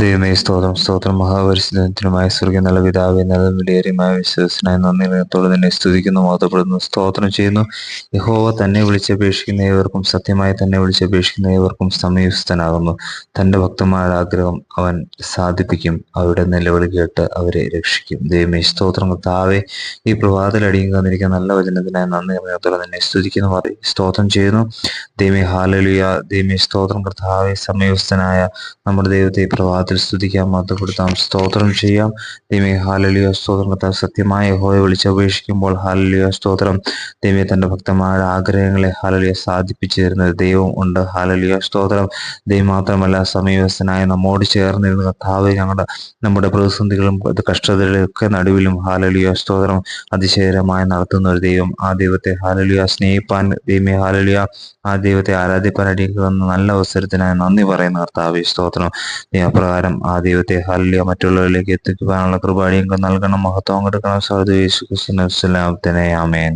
ദൈവമേ സ്തോത്രം സ്തോത്രം. മഹാപരിശുദ്ധത്തിനുമായ സ്വർഗം നല്ല പിതാവെ നല്ല വിലയേറിയമായ വിശ്വസനായ നന്ദി നിറത്തോടെ തന്നെ സ്തുതിക്കുന്നു മാതപ്പെടുന്നു സ്തോത്രം ചെയ്യുന്നു. യഹോവ തന്നെ വിളിച്ചപേക്ഷിക്കുന്ന ഏവർക്കും സത്യമായി തന്നെ വിളിച്ചപേക്ഷിക്കുന്ന ഏവർക്കും സമീപസ്ഥനാകുന്നു തന്റെ ഭക്തന്മാരുടെ ആഗ്രഹം അവൻ സാധിപ്പിക്കും അവരുടെ നിലവിളി കേട്ട് അവരെ രക്ഷിക്കും. ദൈവമേ സ്തോത്രം താവേ ഈ പ്രഭാതത്തിൽ അടിയും തന്നിരിക്കുന്ന നല്ല വചനത്തിനായി നന്ദി നിറത്തോടെ തന്നെ സ്തുതിക്കുന്നു മാറി സ്തോത്രം ചെയ്യുന്നു. ദൈവമേ ഹാലലിയ. ദൈവമേ സ്തോത്രം കർത്താവെ സമീപസ്ഥനായ നമ്മുടെ ദൈവത്തെ പ്രഭാതത്തിൽ സ്തുതിക്കാം മതപ്പെടുത്താം സ്തോത്രം ചെയ്യാം. ദൈവമേ ഹാലലിയ സ്തോത്രം. കർത്താവ് സത്യമായ യഹോവയെ വിളിച്ചപേക്ഷിക്കുമ്പോൾ ഹാലലിയ സ്തോത്രം. ദൈവമേ തന്റെ ഭക്തന്മാരുടെ ആഗ്രഹങ്ങളെ ഹാലലിയ സാധിപ്പിച്ചു തരുന്ന ദൈവം ഉണ്ട്. ഹാലലിയ സ്തോത്രം. ദൈവം മാത്രമല്ല സമീപസ്ഥനായ നമ്മോട് ചേർന്നിരുന്ന കർത്താവ് ഞങ്ങളുടെ നമ്മുടെ പ്രതിസന്ധികളും കഷ്ടതകളൊക്കെ ഒക്കെ നടുവിലും ഹാലലിയ സ്തോത്രം അതിശയകരമായി നടത്തുന്ന ഒരു ദൈവം. ആ ദൈവത്തെ ഹാലലിയ സ്നേഹിപ്പാൻ ദൈവമേ ഹാലലിയ ആ ദൈവത്തെ ആരാധിപ്പാൻ അടിക്കുന്ന നല്ല അവസരത്തിനായി നന്ദി പറയുന്ന കർത്താവ് സ്തോത്രം. അപ്രകാരം ആ ദൈവത്തെ ഹല്ലിയ മറ്റുള്ളവരിലേക്ക് എത്തിക്കുവാനുള്ള കൃപാടിയും നൽകണം. മഹത്വം കൊടുക്കണം. സാധു യേശു ആമേൻ.